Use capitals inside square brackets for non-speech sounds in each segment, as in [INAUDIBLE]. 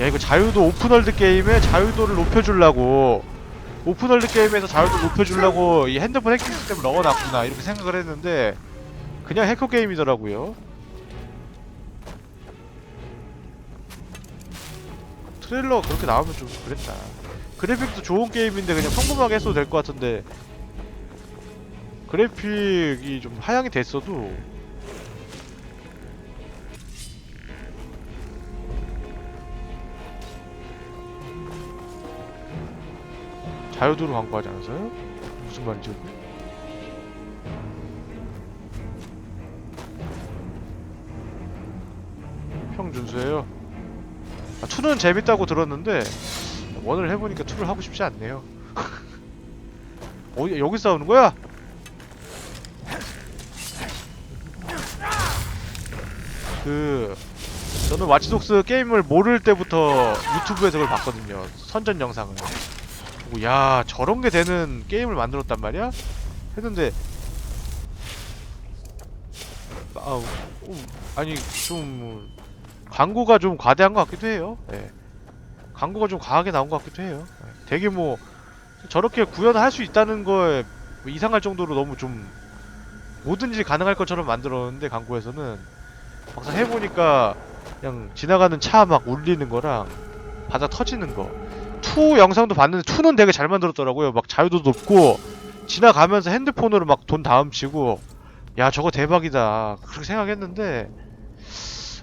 야 이거 자유도 오픈월드 게임에 자유도를 높여주려고 오픈월드 게임에서 자유도 높여주려고 이 핸드폰 해킹 시스템을 넣어놨구나 이렇게 생각을 했는데 그냥 해커 게임이더라고요. 트레일러 그렇게 나오면 좀 그랬다. 그래픽도 좋은 게임인데 그냥 평범하게 했어도 될 것 같은데 그래픽이 좀 하향이 됐어도 자유도로 광고하지 않았어요? 무슨 말이죠? 평준수예요. 아, 2는 재밌다고 들었는데 원을 해보니까 2를 하고 싶지 않네요. [LAUGHS] 어디 여기 싸우는 거야? 그 저는 와치독스 게임을 모를 때부터 유튜브에서 그걸 봤거든요. 선전 영상을. 보고 야 저런 게 되는 게임을 만들었단 말이야? 했는데 아, 음, 아니 좀 광고가 좀 과대한 것 같기도 해요. 예. 광고가 좀 과하게 나온 것 같기도 해요. 예. 되게 뭐 저렇게 구현할 수 있다는 거에 뭐 이상할 정도로 너무 좀 뭐든지 가능할 것처럼 만들었는데 광고에서는 막상 해보니까 그냥 지나가는 차 막 울리는 거랑 바닥 터지는 거. 2 영상도 봤는데 2는 되게 잘 만들었더라고요. 막 자유도 높고 지나가면서 핸드폰으로 막 돈 다음 치고 야 저거 대박이다 그렇게 생각했는데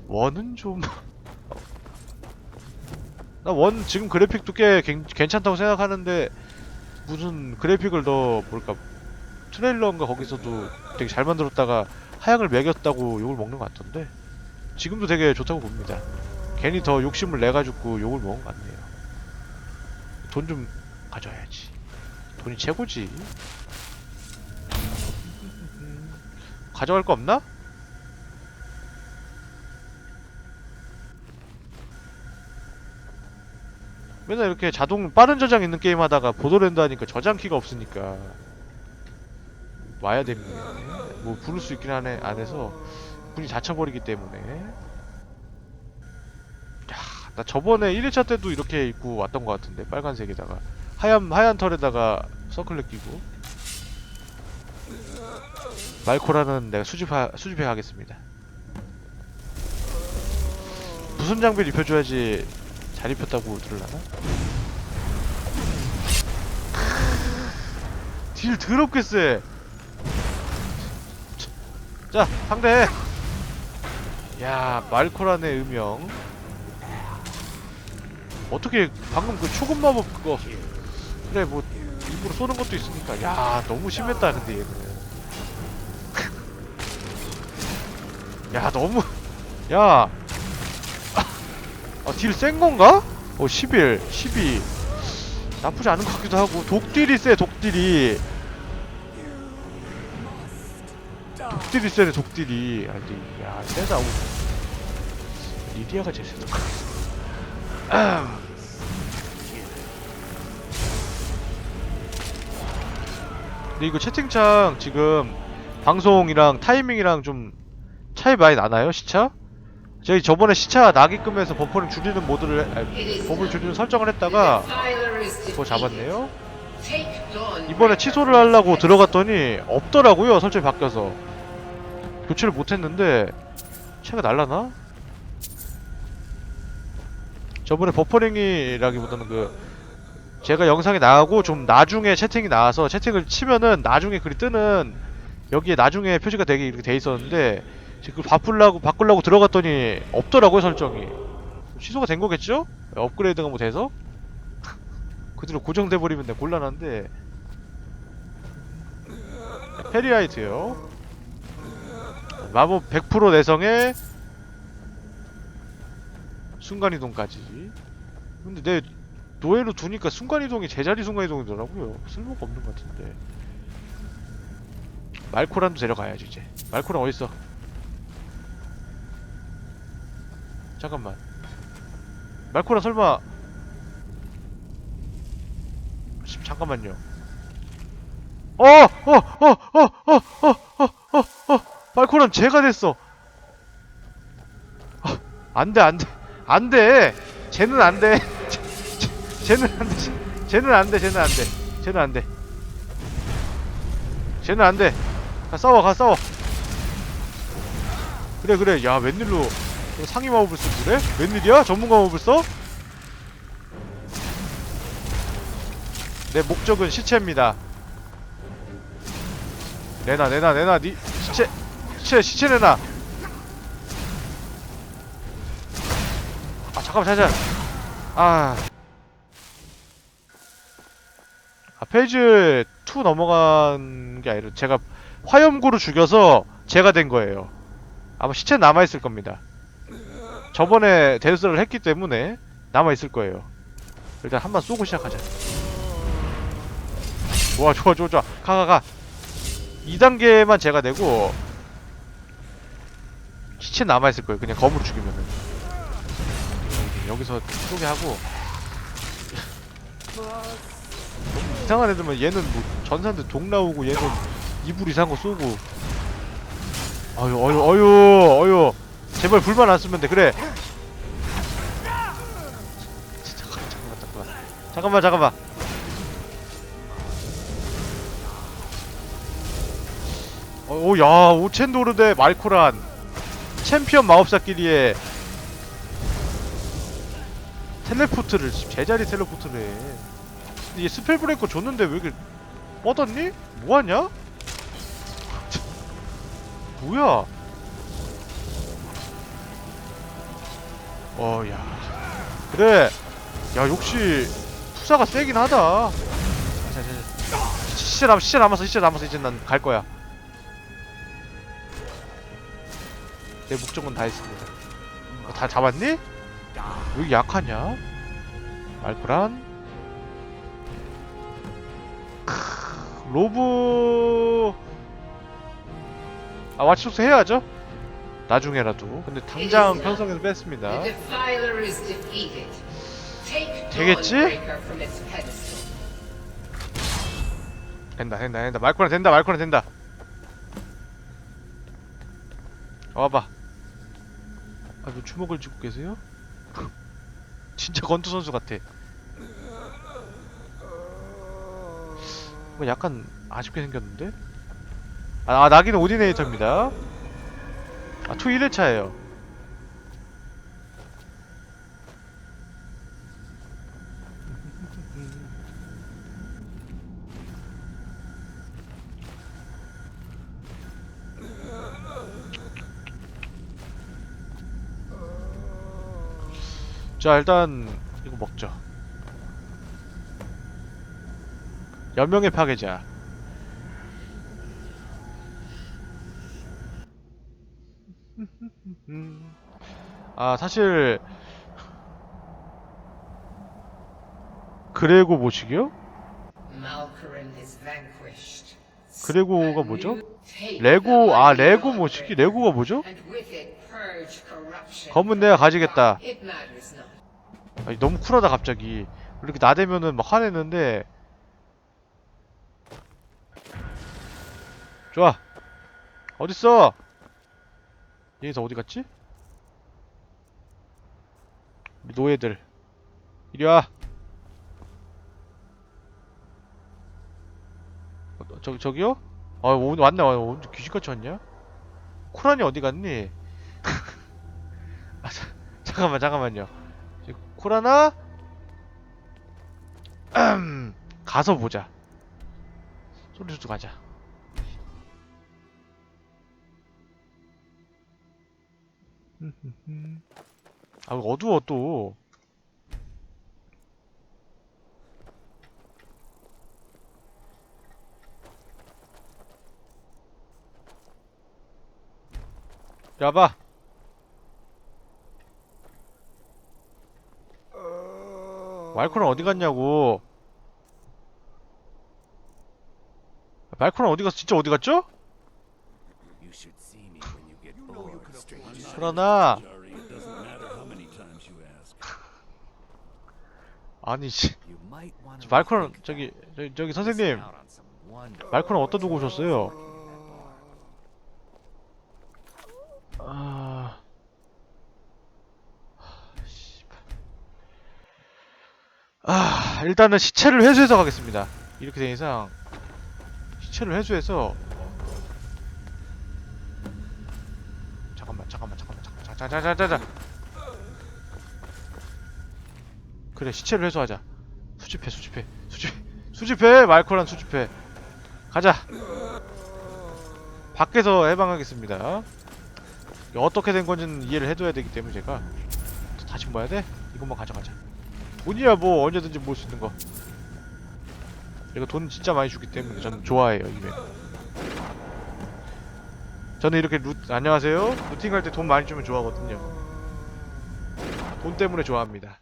원은 좀 [LAUGHS] 나 원 지금 그래픽도 꽤 괜, 괜찮다고 생각하는데 무슨 그래픽을 더 뭘까 트레일러인가 거기서도 되게 잘 만들었다가 하향을 매겼다고 욕을 먹는 것 같던데 지금도 되게 좋다고 봅니다. 괜히 더 욕심을 내가지고 욕을 먹은 것 같네요. 돈 좀 가져야지. 돈이 최고지. 가져갈 거 없나? 맨날 이렇게 자동 빠른 저장 있는 게임 하다가 보더랜드 하니까 저장키가 없으니까 와야 됩니다. 뭐 부를 수 있긴 하네 안에서 문이 닫혀버리기 때문에 야, 나 저번에 1일차 때도 이렇게 입고 왔던 것 같은데 빨간색에다가 하얀 하얀 털에다가 서클렛 끼고 말코라는 내가 수집하 수집해 가겠습니다. 무슨 장비를 입혀줘야지 잘 입혔다고 들으려나? 딜 더럽게 세. 자 상대. 야 말코란의 음영. 어떻게 방금 그 초급 마법 그거 그래 뭐 입으로 쏘는 것도 있으니까 야 너무 심했다 근데 얘는. [LAUGHS] 야 너무 야 아, 딜 센 건가? 어, 11, 12. 나쁘지 않은 것 같기도 하고. 독딜이 세, 독딜이. 독딜이 세네, 독딜이. 아, 근데, 야, 세다. 오. 리디아가 제일 세다. [CLEARS THROAT] 근데 이거 채팅창 지금 방송이랑 타이밍이랑 좀 차이 많이 나나요? 시차? 저희 저번에 시차 나게끔 해서 버퍼링 줄이는 모드를 아니, 버퍼링 줄이는 설정을 했다가 그거 잡았네요. 이번에 취소를 하려고 들어갔더니 없더라고요 설정이 바뀌어서 교체를 못했는데 차가 날라나? 저번에 버퍼링이라기보다는 그 제가 영상이 나가고 좀 나중에 채팅이 나와서 채팅을 치면은 나중에 글이 뜨는 여기에 나중에 표시가 되게 이렇게 돼 있었는데 지금 바꾸려고 바꾸려고 들어갔더니 없더라고요 설정이. 취소가 된 거겠죠? 업그레이드가 뭐 돼서? [LAUGHS] 그대로 고정돼 버리면 내 곤란한데. 페리아이트요. 마법 100% 내성에 순간이동까지. 근데 내 노예로 두니까 순간이동이 제자리 순간이동이더라고요 쓸모가 없는 것 같은데 말코란도 데려가야지 이제 말코란 어딨어 잠깐만 말코란 설마 씨, 잠깐만요 어! 어! 어! 어! 어! 어! 어! 어! 어! 말코란 제가 됐어 아, 안돼 안돼 안돼 쟤는 안돼 쟤는 안 돼. 쟤는 안 돼. 쟤는 안 돼. 쟤는 안 돼. 쟤는 안 돼. 가 싸워 가 싸워. 그래 그래. 야 웬일로. 상위 마법을 쓰고 그래? 웬일이야? 전문가 마법을 써? 내 목적은 시체입니다. 내놔 내놔 내놔. 니 시체 시체 시체 내놔. 아 잠깐만 잠깐 아, 아 페이지 2 넘어간 게 아니라 제가 화염구로 죽여서 제가 된 거예요. 아마 시체 남아있을 겁니다. 저번에 대수를 했기 때문에 남아있을 거예요. 일단 한 번 쏘고 시작하자. 좋아 좋아 좋아 좋아. 가 가 가. 2단계만 제가 되고 시체 남아있을 거예요. 그냥 검으로 죽이면은. 여기서 소개하고. 너무 이상한 애들만 얘는 뭐 전사인데 독 나오고 얘는 이불 이상한 거 쏘고. 아유 어유 어유 어유. 제발 불만 안 쓰면 돼. 그래. 잠깐만 잠깐만 잠깐만. 잠깐만 잠깐만. 어, 오야 오첸도르 대 말코란. 챔피언 마법사끼리의 텔레포트를 제자리 텔레포트를 해 얘 스펠 브레이커 줬는데 왜 이렇게 뻗었니? 뭐하냐? [LAUGHS] 뭐야 어 야 그래 야 역시 투사가 세긴 하다. 시체 남 시체 남았어 시체 남았어 이제 난 갈 거야 내 목적은 다 했습니다 어, 다 잡았니? 왜 약하냐? 말코란 로브. 아 와치소스 해야죠? 나중에라도. 근데 당장 편성에서 뺐습니다. 되겠지? 된다 된다 된다. 말코란 된다 말코란 된다. 와봐. 아뭐 주먹을 쥐고 계세요? [LAUGHS] 진짜 건투 선수 같아 뭐 약간 아쉽게 생겼는데? 아, 아 나기는 오디네이터입니다. 아2 1회차예요. 자 일단 이거 먹죠 연명의 파괴자 아 사실 그레고 모시기요? Vanquished. 그레고가 뭐죠? 레고 아 레고 모시기 레고가 뭐죠? 검은 내가 가지겠다. 아니, 너무 쿨하다 갑자기 이렇게 나대면은 막 화내는데 좋아. 어딨어? 얘네 다 어디 갔지? 우리 노예들. 이리와. 어, 저, 저기요? 아 오, 왔네. 왔네 언제 귀신같이 왔냐? 코란이 어디 갔니? [LAUGHS] 아, 자, 잠깐만 잠깐만요. 저기 음, [CLEARS THROAT] 가서 보자. 소리 듣고 가자 아 어두워 또. 야봐 말코는 어디 갔냐고. 말코는 어디 갔어 진짜 어디 갔죠? 그러나. 아니 씨 말코는 저기 저기, 저기 선생님 말코는 어디다 두고 오셨어요? 아... 아 일단은 시체를 회수해서 가겠습니다 이렇게 된 이상 시체를 회수해서 잠깐만 잠깐만 잠깐만. 자자자자자 그래 시체를 회수하자. 수집해 수집해. 수집 수집해 말코란 수집해. 가자. 밖에서 해방하겠습니다. 어떻게 된 건지는 이해를 해둬야 되기 때문에 제가 또 다시 모아야 돼? 이것만 가져가자. 돈이야 뭐 언제든지 모을 수 있는 거. 이거 돈 진짜 많이 주기 때문에 저는 좋아해요 이게 저는 이렇게 루 안녕하세요 루팅 할 때 돈 많이 주면 좋아하거든요 돈 때문에 좋아합니다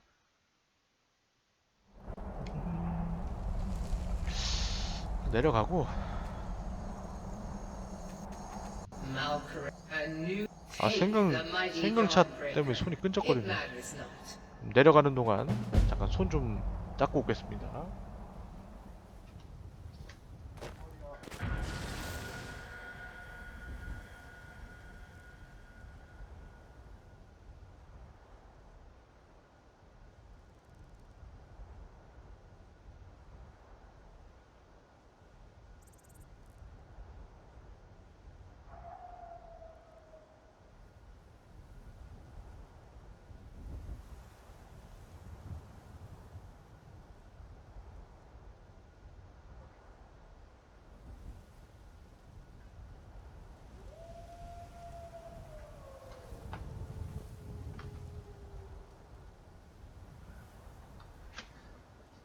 내려가고 아 생강 생강차. 때문에 손이 끈적거리네. 내려가는 동안 잠깐 손 좀 닦고 오겠습니다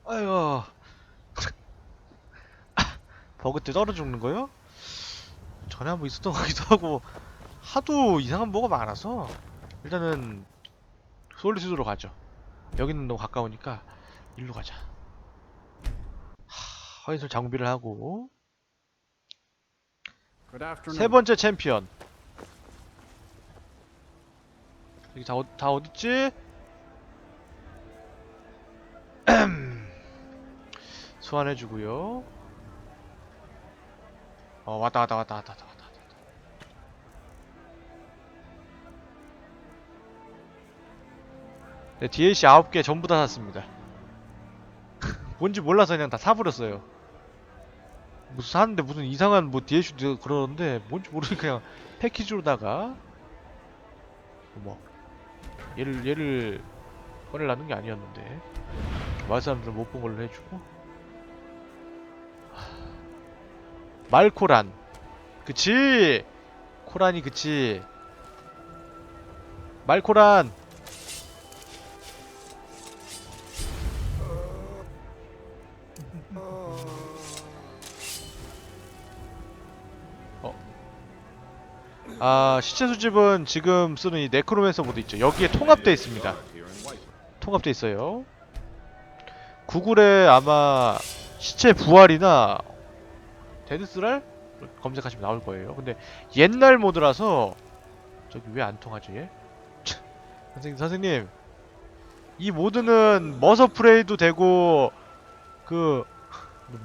아이고 버그 때 떨어 죽는 거요? 전에 한번 있었던 것 같기도 하고. 하도 이상한 뭐가 많아서. 일단은 솔리스드로 가죠. 여기는 너무 가까우니까 일로 가자. 하, 허인설 장비를 하고. 세 번째 챔피언. 여기 다, 어, 다 어딨지? 소환해주고요. 어 왔다 왔다 왔다 왔다 왔다 왔다 네, DLC 9개 전부 다 샀습니다. [LAUGHS] 뭔지 몰라서 그냥 다 사버렸어요. 무슨 사는데 무슨 이상한 뭐 DLC도 그러는데 뭔지 모르니까 그냥 패키지로다가 뭐 얘를 얘를 꺼내려는 게 아니었는데. 마을 사람들은 못 본 걸로 해주고 말코란. 그치? 코란이 그치. 말코란. 아 시체 수집은 지금 쓰는 이 네크로맨서 모드 있죠. 여기에 통합되어 있습니다. 통합되어 있어요. 구글에 아마 시체 부활이나 데드스랄 검색하시면 나올 거예요 근데 옛날 모드라서 저기 왜 안 통하지 얘? 선생님 선생님 이 모드는 머서 프레이도 되고 그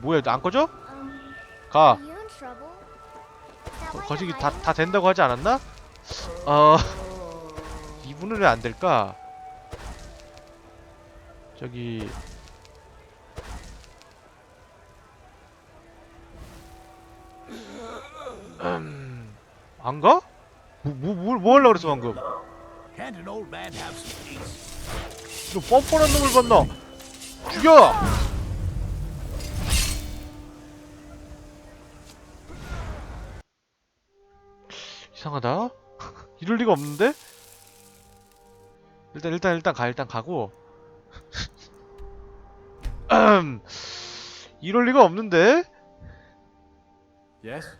뭐야 안 꺼져? 가 in trouble? 거, 거시기 다, 다 된다고 하지 않았나? 어... [LAUGHS] 이분은 왜 안 될까? 저기... 음... 안 가? 뭐, 뭐, 뭘, 뭐 하려고 그랬어 방금 Can't an old man have some peace? 이런 뻔뻔한 놈을 봤나? 죽여! 이상하다. [LAUGHS] 이럴 리가 없는데? 일단 일단 일단 가 일단 가고. 음, [LAUGHS] 이럴 리가 없는데? Yes.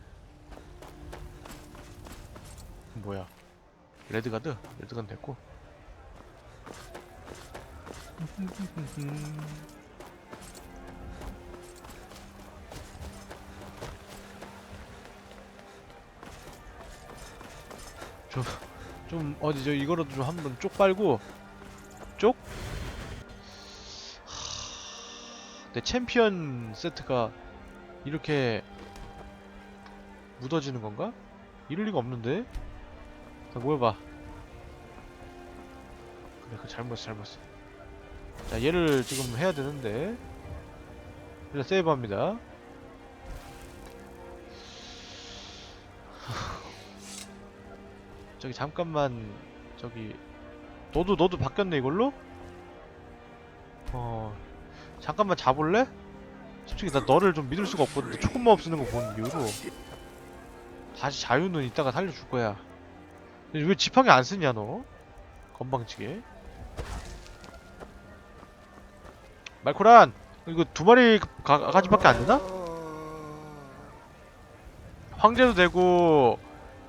뭐야? 레드가드? 레드가드 됐고. 좀, 좀 어디 저 이거라도 좀 한번 쪽 빨고 쪽? 하, 내 챔피언 세트가 이렇게 묻어지는 건가? 이럴 리가 없는데? 자 모여봐? 그래 그 잘못했어 잘못했어. 자 얘를 지금 해야 되는데. 일단 세이브합니다. [LAUGHS] 저기 잠깐만 저기 너도 너도 바뀌었네 이걸로? 어 잠깐만 잡을래? 솔직히 나 너를 좀 믿을 수가 없거든. 조금만 없쓰는 거 보는 이유로. 다시 자유는 이따가 살려줄 거야 왜 지팡이 안 쓰냐 너? 건방지게. 말코란 이거 두 마리 가, 가지밖에 안 되나? 황제도 되고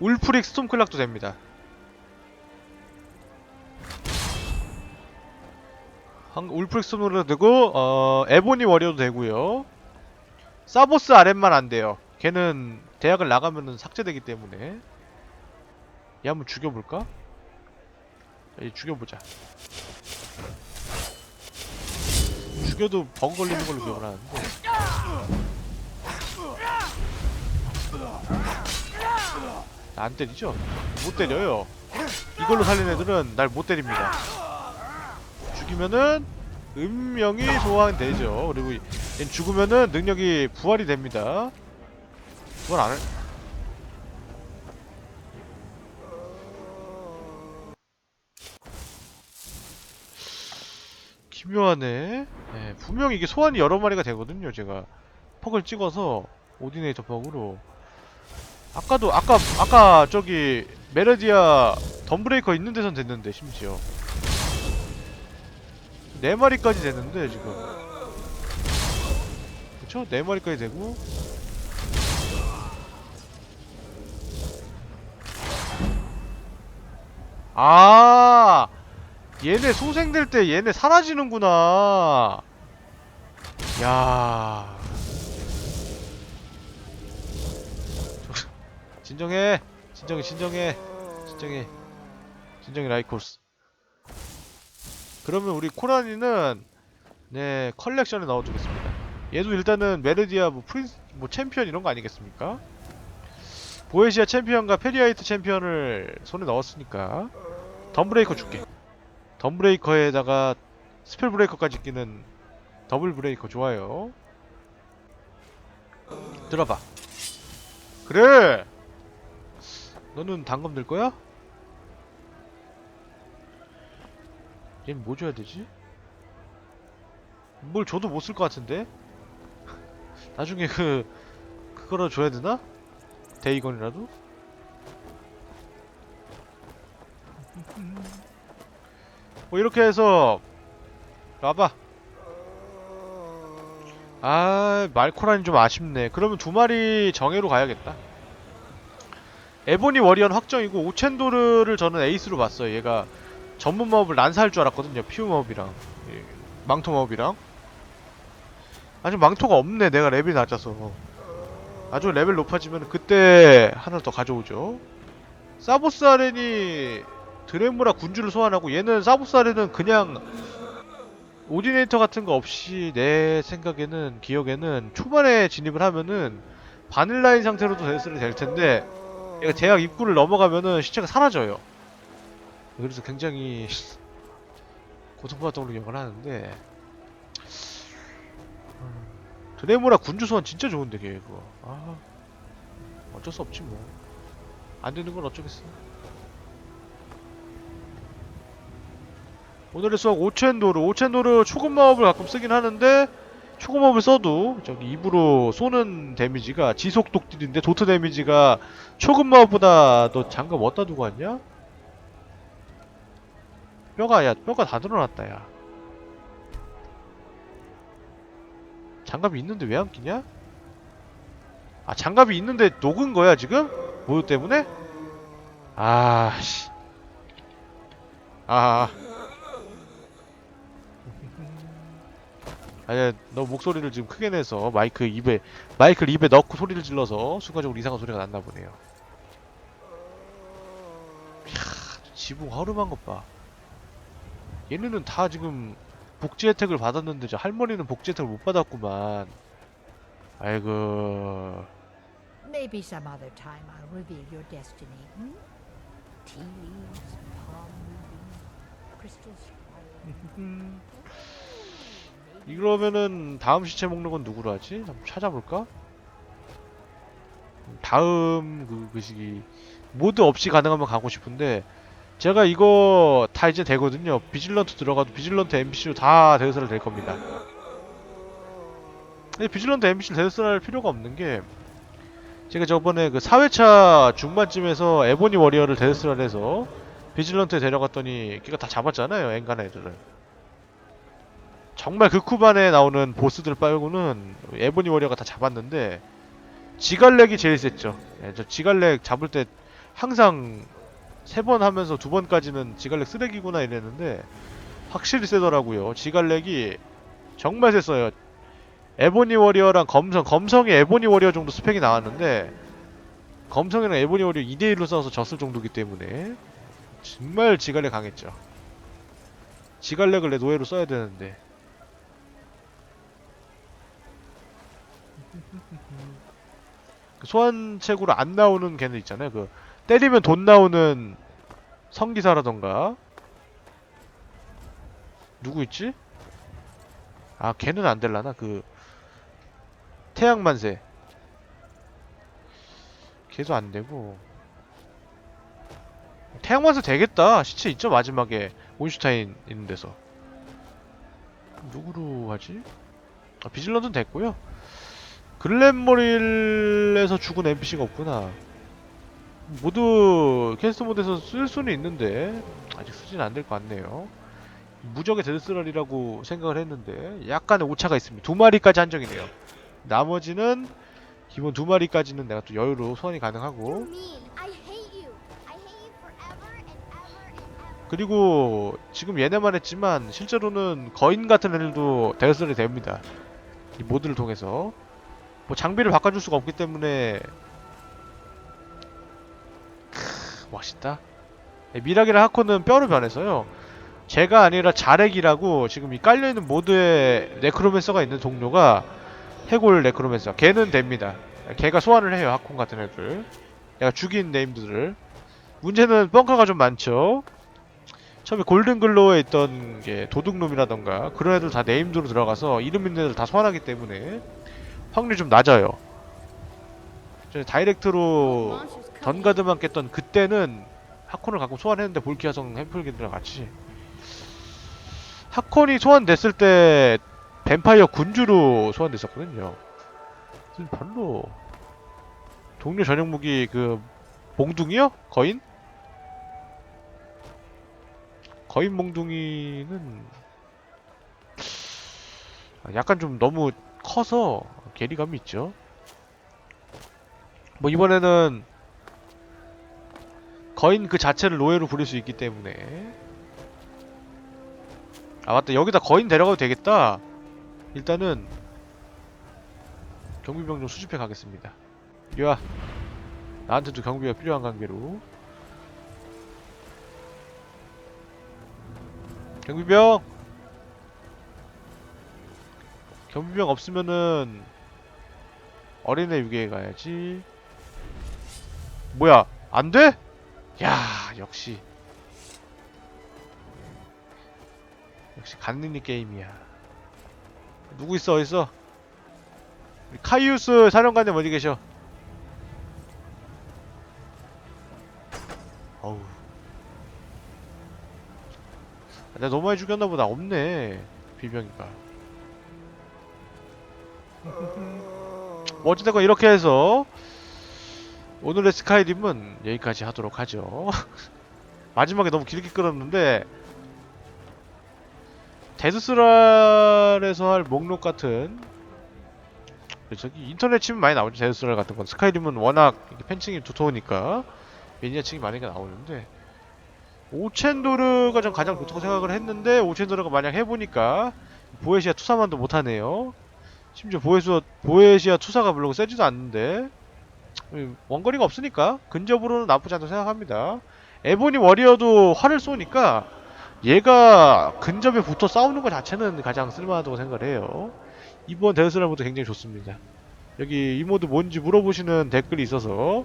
울프릭 스톰클락도 됩니다. 황, 울프릭 스톰클락도 되고 어, 에보니 워리어도 되고요. 사보스 아랫만 안 돼요. 걔는 대학을 나가면은 삭제되기 때문에 얘 한번 죽여볼까? 얘 죽여보자. 죽여도 버그 걸리는 걸로 기억을 하는데. 나안 때리죠? 못 때려요. 이걸로 살린 애들은 날 못 때립니다. 죽이면은 운명이 소환되죠. 그리고 얘 죽으면은 능력이 부활이 됩니다. 부활 안 기묘하네. 예, 분명히 이게 소환이 여러 마리가 되거든요. 제가 퍽을 찍어서 오디네이터 퍽으로. 아까도 아까 아까 저기 메르디아 덤브레이커 있는 데선 됐는데 심지어. 네 마리까지 됐는데 지금. 그쵸? 네 마리까지 되고. 아 얘네 소생될 때 얘네 사라지는구나. 야. 진정해. 진정해 진정해. 진정해. 진정해 라이코스. 그러면 우리 코라니는 네 컬렉션에 넣어주겠습니다. 얘도 일단은 메르디아 뭐 프린스 뭐 챔피언 이런 거 아니겠습니까? 보에시아 챔피언과 페리아이트 챔피언을 손에 넣었으니까 덤브레이커 줄게 덤브레이커에다가 스펠 브레이커까지 끼는 더블 브레이커 좋아요 들어봐 그래 너는 단검 들 거야? 얘는 뭐 줘야 되지? 뭘 줘도 못 쓸 것 같은데? [LAUGHS] 나중에 그 그거로 줘야 되나? 데이건이라도? [LAUGHS] 뭐 이렇게 해서 와봐. 아 말코란이 좀 아쉽네. 그러면 두 마리 정예로 가야겠다. 에보니 워리언 확정이고 오첸도르를 저는 에이스로 봤어요. 얘가 전문 마법을 난사할 줄 알았거든요. 피우 마법이랑 예, 망토 마법이랑. 아직 망토가 없네 내가 레벨이 낮아서. 나중에 레벨 높아지면 그때 하나 더 가져오죠. 사보스 아렌이 드레무라 군주를 소환하고 얘는 아렌은 그냥 오디네이터 같은 거 없이 내 생각에는 기억에는 초반에 진입을 하면은 바닐라인 상태로도 됐을 될 텐데 얘가 대학 입구를 넘어가면은 시체가 사라져요. 그래서 굉장히 [LAUGHS] 고통받았던 걸로 기억을 하는데 음, 드레무라 군주 소환 진짜 좋은데 걔 그거 아 어쩔 수 없지 뭐 안 되는 건 어쩌겠어. 오늘의 수학 오첸도르 오첸도르 초급마법을 가끔 쓰긴 하는데 초급마법을 써도 저기 입으로 쏘는 데미지가 지속 독딜인데 도트 데미지가 초급마법보다 너 장갑 어디다 두고 왔냐? 뼈가 야 뼈가 다 드러났다 야 장갑이 있는데 왜 안 끼냐? 아 장갑이 있는데 녹은 거야 지금? 모유 때문에? 아씨 아아 니야 너 목소리를 지금 크게 내서 마이크 입에 마이크를 입에 넣고 소리를 질러서 순간적으로 이상한 소리가 났나 보네요 이야 지붕 허름한 것봐 얘네는 다 지금 복지 혜택을 받았는데 저 할머니는 복지 혜택을 못 받았구만 아이고 Maybe some other time I'll reveal your destiny. Hmm? Tea leaves, palm reading, crystal spire. [LAUGHS] 이러면은 다음 시체 목록은 누구로 하지? 한번 찾아볼까? 다음 그, 그 시기 모드 없이 가능하면 가고 싶은데 제가 이거 다 이제 되거든요 비질런트 들어가도 비질런트 NPC로 다 대여서를 될 겁니다 근데 비질런트 NPC를 대여서 할 필요가 없는 게 제가 저번에 그 4회차 중반쯤에서 에보니 워리어를 데스를 해서 비질런트에 데려갔더니 걔가 다 잡았잖아요 엔간 애들을 정말 극후반에 나오는 보스들 빨고는 에보니 워리어가 다 잡았는데 지갈렉이 제일 셌죠. 예, 저 지갈렉 잡을 때 항상 세 번 하면서 두 번까지는 지갈렉 쓰레기구나 이랬는데 확실히 세더라고요. 지갈렉이 정말 셌어요. 에보니 워리어랑 검성, 검성이 에보니 워리어 정도 스펙이 나왔는데 검성이랑 에보니 워리어 2대1로 싸워서 졌을 정도기 때문에 정말 지갈렉 강했죠. 지갈렉을 내 노예로 써야 되는데 소환책으로 안 나오는 걔들 있잖아요. 그 때리면 돈 나오는 성기사라던가. 누구 있지? 아 걔는 안 될라나? 그 태양만세. 걔도 안 되고. 태양만세 되겠다. 시체 있죠 마지막에. 온슈타인 있는 데서. 누구로 하지? 아, 비질런트는 됐고요 글렌모릴에서 죽은 NPC가 없구나. 모두 캐스트 모드에서 쓸 수는 있는데 아직 쓰진 않을 것 같네요. 무적의 데드스랄이라고 생각을 했는데 약간의 오차가 있습니다. 두 마리까지 한정이네요. 나머지는 기본 두 마리까지는 내가 또 여유로 소환이 가능하고. 그리고 지금 얘네만 했지만 실제로는 거인 같은 애들도 대여설이 됩니다. 이 모드를 통해서 뭐 장비를 바꿔줄 수가 없기 때문에 크, 멋있다. 네, 미라기랑 하코는 뼈로 변해서요. 제가 아니라 자렉이라고 지금 이 깔려있는 모드에 네크로맨서가 있는 동료가 해골 네크로맨서 걔는 됩니다. 걔가 소환을 해요 하콘 같은 애들. 내가 죽인 네임들을. 문제는 뻥카가 좀 많죠. 처음에 골든글로우에 있던 게 도둑놈이라던가 그런 애들 다 네임드로 들어가서 이름 있는 애들 다 소환하기 때문에 확률이 좀 낮아요. 다이렉트로 던가드만 깼던 그때는 하콘을 가끔 소환했는데 볼키아성 햄플기들이랑 같이 하콘이 소환됐을 때 뱀파이어 군주로 소환됐었거든요. 별로 동료 전용 무기 그 몽둥이요? 거인? 거인 몽둥이는 약간 좀 너무 커서 괴리감이 있죠. 뭐 이번에는 거인 그 자체를 노예로 부릴 수 있기 때문에 아 맞다 여기다 거인 데려가도 되겠다. 일단은 경비병 좀 수집해 가겠습니다. 이리 와. 나한테도 경비가 필요한 관계로. 경비병! 경비병 없으면은 어린애 유괴에 가야지. 뭐야? 안 돼? 야, 역시. 역시 간능리 게임이야. 누구 있어? 어디 있어? 우리 카이우스 사령관님 어디 계셔? 어우. 아, 내가 너무 많이 죽였나 보다. 없네. 비병이가. [LAUGHS] 뭐 어찌됐건 이렇게 해서 오늘의 스카이림은 여기까지 하도록 하죠. [LAUGHS] 마지막에 너무 길게 끌었는데 데드스랄에서 할 목록 같은 저기 인터넷 치면 많이 나오죠. 데드스랄 같은 건. 스카이림은 워낙 팬층이 두터우니까 매니아층이 많이가 나오는데 오첸도르가 전 가장 좋다고 생각을 했는데 오첸도르가 만약 해보니까 보에시아 투사만도 못하네요 심지어 보에시아, 보에시아 투사가 별로 세지도 않는데 음, 원거리가 없으니까 근접으로는 나쁘지 않다고 생각합니다 에보니 워리어도 활을 쏘니까 얘가 근접에 붙어 싸우는 것 자체는 가장 쓸만하다고 생각을 해요. 이번 데스라모도 굉장히 좋습니다. 여기 이 모드 뭔지 물어보시는 댓글이 있어서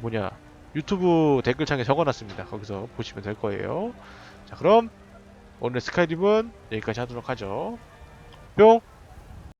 뭐냐 유튜브 댓글창에 적어놨습니다. 거기서 보시면 될 거예요. 자 그럼 오늘 스카이림은 여기까지 하도록 하죠 뿅